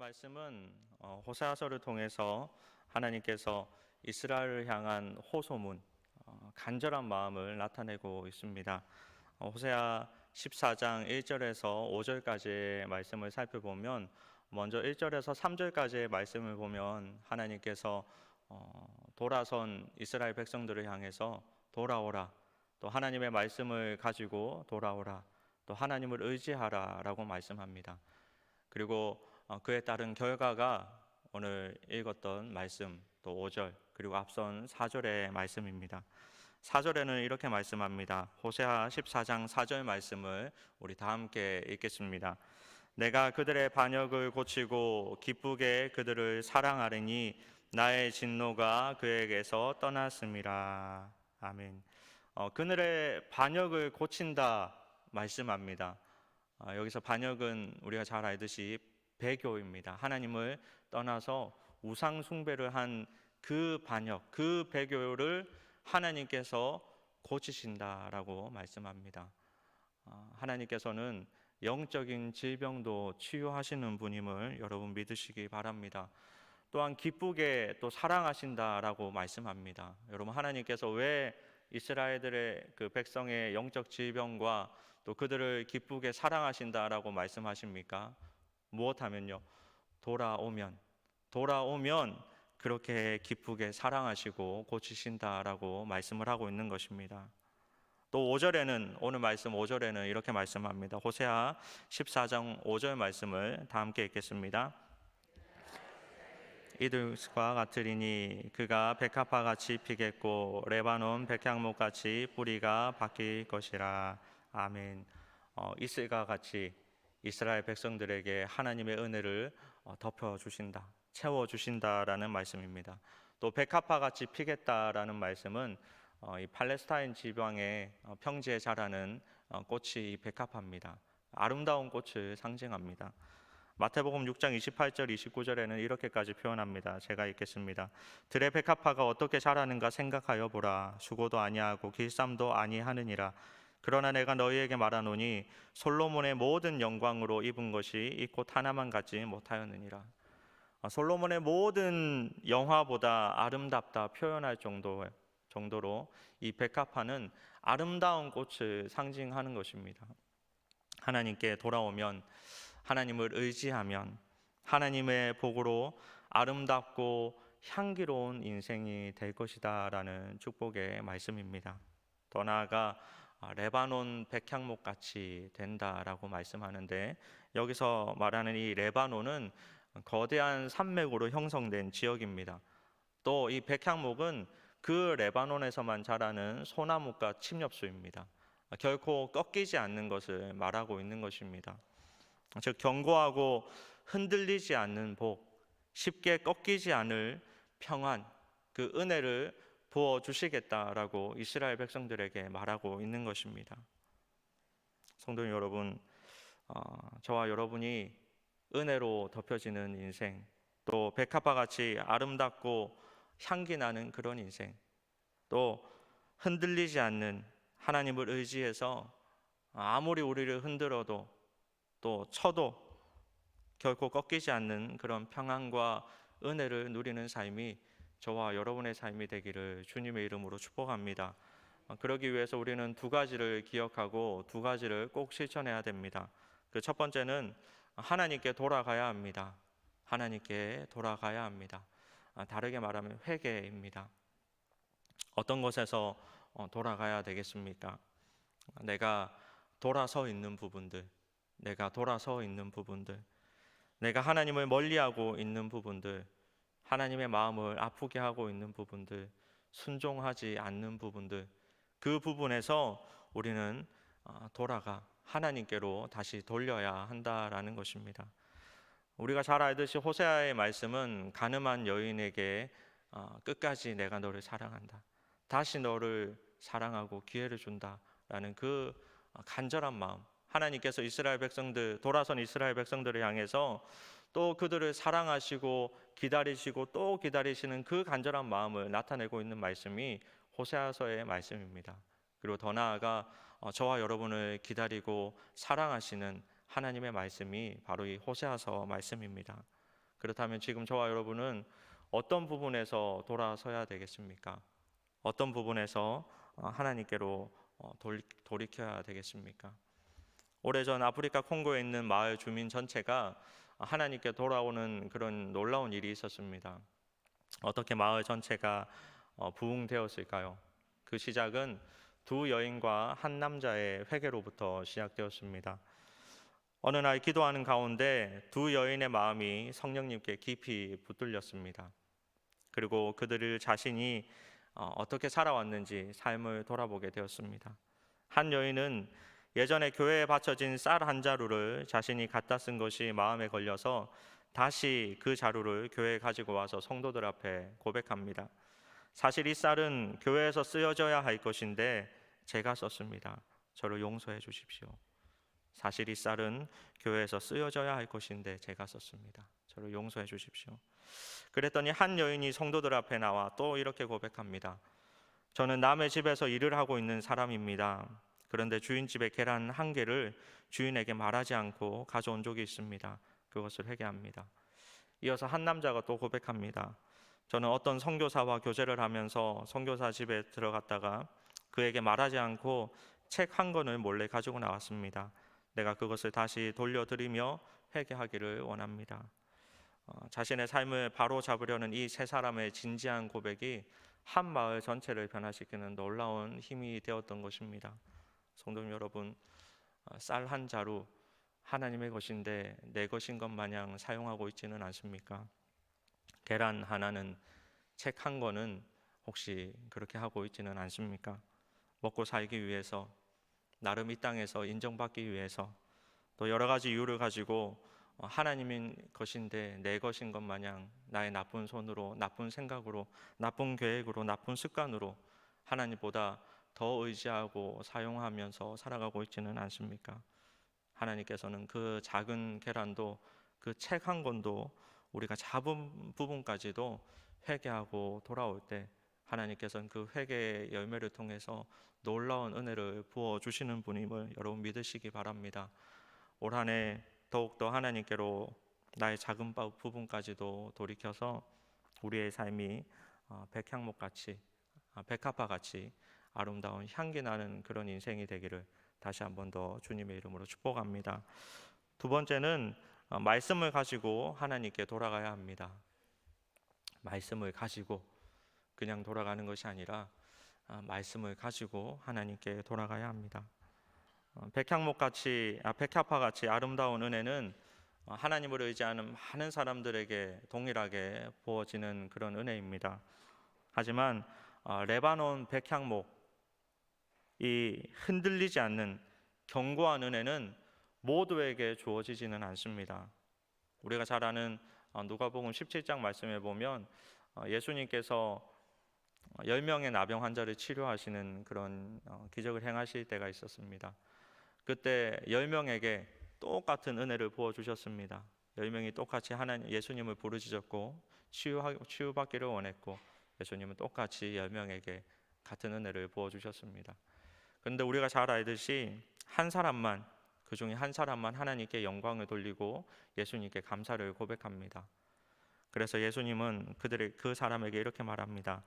말씀은 어, 호세아서를 통해서 하나님께서 이스라엘을 향한 호소문, 어, 간절한 마음을 나타내고 있습니다. 어, 호세아 14장 1절에서 5절까지의 말씀을 살펴보면 먼저 1절에서 3절까지의 말씀을 보면 하나님께서 어, 돌아선 이스라엘 백성들을 향해서 돌아오라 또 하나님의 말씀을 가지고 돌아오라 또 하나님을 의지하라라고 말씀합니다. 그리고 어, 그에 따른 결과가 오늘 읽었던 말씀 또 5절 그리고 앞선 4절의 말씀입니다. 4절에는 이렇게 말씀합니다. 호세아 14장 4절 말씀을 우리 다 함께 읽겠습니다. 내가 그들의 반역을 고치고 기쁘게 그들을 사랑하리니 나의 진노가 그에게서 떠났습니다. 아멘. 어, 그들의 반역을 고친다 말씀합니다. 어, 여기서 반역은 우리가 잘 알듯이 배교입니다. 하나님을 떠나서 우상 숭배를 한 그 반역, 그 배교를 하나님께서 고치신다라고 말씀합니다. 어, 하나님께서는 영적인 질병도 치유하시는 분임을 여러분 믿으시기 바랍니다. 또한 기쁘게 또 사랑하신다라고 말씀합니다. 여러분 하나님께서 왜 이스라엘들의 그 백성의 영적 질병과 또 그들을 기쁘게 사랑하신다라고 말씀하십니까? 무엇하면요. 돌아오면 돌아오면 그렇게 기쁘게 사랑하시고 고치신다라고 말씀을 하고 있는 것입니다. 또 5절에는 오늘 말씀 5절에는 이렇게 말씀합니다. 호세아 14장 5절 말씀을 다 함께 읽겠습니다. 이들과 같으리니 그가 백합화 같이 피겠고 레바논 백향목 같이 뿌리가 바뀔 것이라. 아멘. 어, 이슬과 같이 이스라엘 백성들에게 하나님의 은혜를 어, 덮어 주신다, 채워 주신다라는 말씀입니다. 또 백합화 같이 피겠다라는 말씀은 어, 이 팔레스타인 지방의 어, 평지에 자라는 어, 꽃이 이 백합화입니다. 아름다운 꽃을 상징합니다. 마태복음 6장 28절 29절에는 이렇게까지 표현합니다. 제가 읽겠습니다. 들의 백합화가 어떻게 자라는가 생각하여 보라. 수고도 아니하고 길쌈도 아니하느니라. 그러나 내가 너희에게 말하노니 솔로몬의 모든 영광으로 입은 것이 이꽃 하나만 갖지 못하였느니라. 아, 솔로몬의 모든 영화보다 아름답다 표현할 정도 정도로 이 백합화는 아름다운 꽃을 상징하는 것입니다. 하나님께 돌아오면 하나님을 의지하면 하나님의 복으로 아름답고 향기로운 인생이 될 것이다라는 축복의 말씀입니다. 더 나아가 아, 레바논 백향목 같이 된다라고 말씀하는데 여기서 말하는 이 레바논은 거대한 산맥으로 형성된 지역입니다. 또 이 백향목은 그 레바논에서만 자라는 소나무과 침엽수입니다. 결코 꺾이지 않는 것을 말하고 있는 것입니다. 즉 견고하고 흔들리지 않는 복, 쉽게 꺾이지 않을 평안, 그 은혜를 부어 주시겠다라고 이스라엘 백성들에게 말하고 있는 것입니다. 성도 여러분, 어, 저와 여러분이 은혜로 덮여지는 인생, 또 백합화 같이 아름답고 향기 나는 그런 인생, 또 흔들리지 않는 하나님을 의지해서 아무리 우리를 흔들어도 또 쳐도 결코 꺾이지 않는 그런 평안과 은혜를 누리는 삶이 저와 여러분의 삶이 되기를 주님의 이름으로 축복합니다. 어, 그러기 위해서 우리는 두 가지를 기억하고 두 가지를 꼭 실천해야 됩니다. 그 첫 번째는 하나님께 돌아가야 합니다. 하나님께 돌아가야 합니다. 아, 다르게 말하면 회개입니다. 어떤 것에서 어, 돌아가야 되겠습니까? 내가 돌아서 있는 부분들, 내가 돌아서 있는 부분들, 내가 하나님을 멀리하고 있는 부분들, 하나님의 마음을 아프게 하고 있는 부분들, 순종하지 않는 부분들, 그 부분에서 우리는 아, 돌아가 하나님께로 다시 돌려야 한다라는 것입니다. 우리가 잘 알듯이 호세아의 말씀은 가늠한 여인에게 아, 끝까지 내가 너를 사랑한다. 다시 너를 사랑하고 기회를 준다라는 그 간절한 마음. 하나님께서 이스라엘 백성들 돌아선 이스라엘 백성들을 향해서 또 그들을 사랑하시고 기다리시고 또 기다리시는 그 간절한 마음을 나타내고 있는 말씀이 호세아서의 말씀입니다. 그리고 더 나아가 어, 저와 여러분을 기다리고 사랑하시는 하나님의 말씀이 바로 이 호세아서 말씀입니다. 그렇다면 지금 저와 여러분은 어떤 부분에서 돌아서야 되겠습니까? 어떤 부분에서 어, 하나님께로 어, 돌이- 돌이켜야 되겠습니까? 오래전 아프리카 콩고에 있는 마을 주민 전체가 하나님께 돌아오는 그런 놀라운 일이 있었습니다. 어떻게 마을 전체가 어, 부흥되었을까요? 그 시작은 두 여인과 한 남자의 회개로부터 시작되었습니다. 어느 날 기도하는 가운데 두 여인의 마음이 성령님께 깊이 붙들렸습니다. 그리고 그들을 자신이 어, 어떻게 살아왔는지 삶을 돌아보게 되었습니다. 한 여인은 예전에 교회에 바쳐진 쌀 한 자루를 자신이 갖다 쓴 것이 마음에 걸려서 다시 그 자루를 교회에 가지고 와서 성도들 앞에 고백합니다. 사실 이 쌀은 교회에서 쓰여져야 할 것인데 제가 썼습니다. 저를 용서해 주십시오. 사실 이 쌀은 교회에서 쓰여져야 할 것인데 제가 썼습니다. 저를 용서해 주십시오. 그랬더니 한 여인이 성도들 앞에 나와 또 이렇게 고백합니다. 저는 남의 집에서 일을 하고 있는 사람입니다. 그런데 주인 집에 계란 한 개를 주인에게 말하지 않고 가져온 적이 있습니다. 그것을 회개합니다. 이어서 한 남자가 또 고백합니다. 저는 어떤 선교사와 교제를 하면서 선교사 집에 들어갔다가 그에게 말하지 않고 책 한 권을 몰래 가지고 나왔습니다. 내가 그것을 다시 돌려드리며 회개하기를 원합니다. 어, 자신의 삶을 바로 잡으려는 이 세 사람의 진지한 고백이 한 마을 전체를 변화시키는 놀라운 힘이 되었던 것입니다. 성도 여러분, 어, 쌀한 자루 하나님의 것인데 내 것인 것 마냥 사용하고 있지는 않습니까? 계란 하나는 책 한 권은 혹시 그렇게 하고 있지는 않습니까? 먹고 살기 위해서 나름 이 땅에서 인정받기 위해서 또 여러 가지 이유를 가지고 어, 하나님인 것인데 내 것인 것 마냥 나의 나쁜 손으로 나쁜 생각으로 나쁜 계획으로 나쁜 습관으로 하나님보다 더 의지하고 사용하면서 살아가고 있지는 않습니까? 하나님께서는 그 작은 계란도 그 책 한 권도 우리가 잡은 부분까지도 회개하고 돌아올 때 하나님께서는 그 회개의 열매를 통해서 놀라운 은혜를 부어 주시는 분임을 여러분 믿으시기 바랍니다. 올 한해 더욱더 하나님께로 나의 작은 바- 부분까지도 돌이켜서 우리의 삶이 어, 백향목 같이 아, 백합화 같이 아름다운 향기 나는 그런 인생이 되기를 다시 한 번 더 주님의 이름으로 축복합니다. 두 번째는 어, 말씀을 가지고 하나님께 돌아가야 합니다. 말씀을 가지고 그냥 돌아가는 것이 아니라 아, 말씀을 가지고 하나님께 돌아가야 합니다. 어, 백향목 같이 아, 백합화 같이 아름다운 은혜는 어, 하나님을 의지하는 많은 사람들에게 동일하게 부어지는 그런 은혜입니다. 하지만 어, 레바논 백향목 이 흔들리지 않는 견고한 은혜는 모두에게 주어지지는 않습니다. 우리가 잘 아는 어, 누가복음 17장 말씀에 보면 어, 예수님께서 10명의 나병 환자를 치료하시는 그런 어, 기적을 행하실 때가 있었습니다. 그때 10명에게 똑같은 은혜를 부어 주셨습니다. 10명이 똑같이 하나님 예수님을 부르짖었고 치유 치유받기를 원했고 예수님은 똑같이 10명에게 같은 은혜를 부어 주셨습니다. 그런데 우리가 잘 알듯이 한 사람만 그 중에 한 사람만 하나님께 영광을 돌리고 예수님께 감사를 고백합니다. 그래서 예수님은 그들의 그 사람에게 이렇게 말합니다.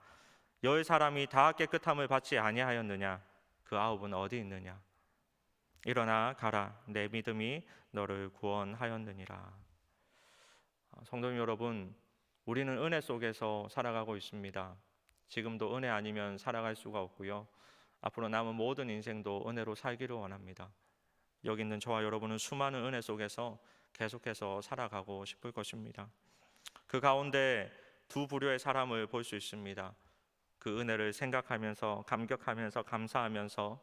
열 사람이 다 깨끗함을 받지 아니하였느냐? 그 아홉은 어디 있느냐? 일어나 가라. 내 믿음이 너를 구원하였느니라. 아, 성도 여러분, 우리는 은혜 속에서 살아가고 있습니다. 지금도 은혜 아니면 살아갈 수가 없고요. 앞으로 남은 모든 인생도 은혜로 살기를 원합니다. 여기 있는 저와 여러분은 수많은 은혜 속에서 계속해서 살아가고 싶을 것입니다. 그 가운데 두 부류의 사람을 볼 수 있습니다. 그 은혜를 생각하면서 감격하면서 감사하면서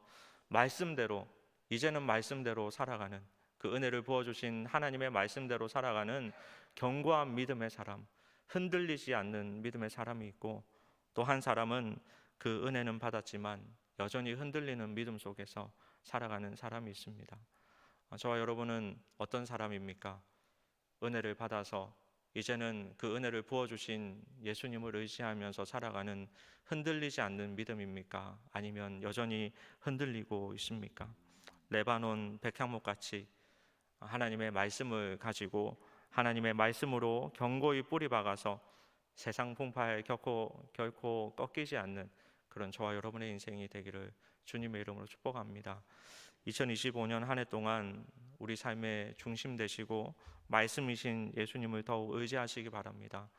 말씀대로 이제는 말씀대로 살아가는 그 은혜를 부어 주신 하나님의 말씀대로 살아가는 견고한 믿음의 사람, 흔들리지 않는 믿음의 사람이 있고 또 한 사람은 그 은혜는 받았지만 여전히 흔들리는 믿음 속에서 살아가는 사람이 있습니다. 어, 저와 여러분은 어떤 사람입니까? 은혜를 받아서 이제는 그 은혜를 부어 주신 예수님을 의지하면서 살아가는 흔들리지 않는 믿음입니까? 아니면 여전히 흔들리고 있습니까? 레바논 백향목 같이 하나님의 말씀을 가지고 하나님의 말씀으로 견고히 뿌리 박아서 세상 풍파에 결코 결코 꺾이지 않는 그런 저와 여러분의 인생이 되기를 주님의 이름으로 축복합니다. 2025년 한 해 동안 우리 삶의 중심 되시고 말씀이신 예수님을 더욱 의지하시기 바랍니다.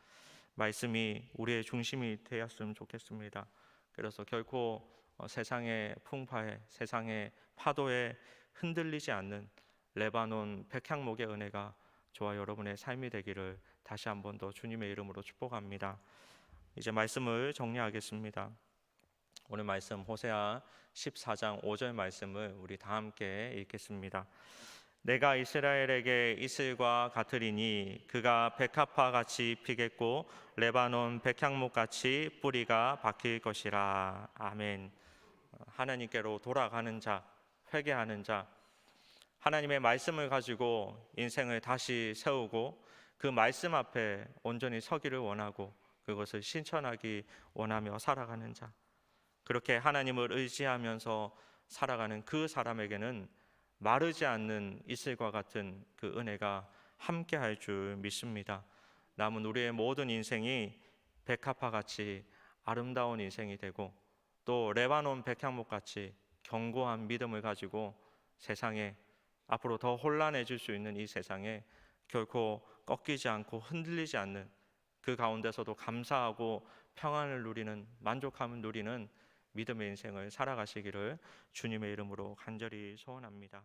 말씀이 우리의 중심이 되었으면 좋겠습니다. 그래서 결코 어, 세상의 풍파에 세상의 파도에 흔들리지 않는 레바논 백향목의 은혜가 저와 여러분의 삶이 되기를 다시 한 번 더 주님의 이름으로 축복합니다. 이제 말씀을 정리하겠습니다. 오늘 말씀 호세아 14장 5절 말씀을 우리 다 함께 읽겠습니다. 내가 이스라엘에게 이슬과 같으리니 그가 백합화 같이 피겠고 레바논 백향목 같이 뿌리가 박힐 것이라. 아멘. 하나님께로 돌아가는 자, 회개하는 자, 하나님의 말씀을 가지고 인생을 다시 세우고 그 말씀 앞에 온전히 서기를 원하고 그것을 실천하기 원하며 살아가는 자. 그렇게 하나님을 의지하면서 살아가는 그 사람에게는 마르지 않는 이슬과 같은 그 은혜가 함께 할 줄 믿습니다. 남은 우리의 모든 인생이 백합화 같이 아름다운 인생이 되고 또 레바논 백향목 같이 견고한 믿음을 가지고 세상에 앞으로 더 혼란해질 수 있는 이 세상에 결코 꺾이지 않고 흔들리지 않는 그 가운데서도 감사하고 평안을 누리는 만족함을 누리는 믿음의 인생을 살아가시기를 주님의 이름으로 간절히 소원합니다.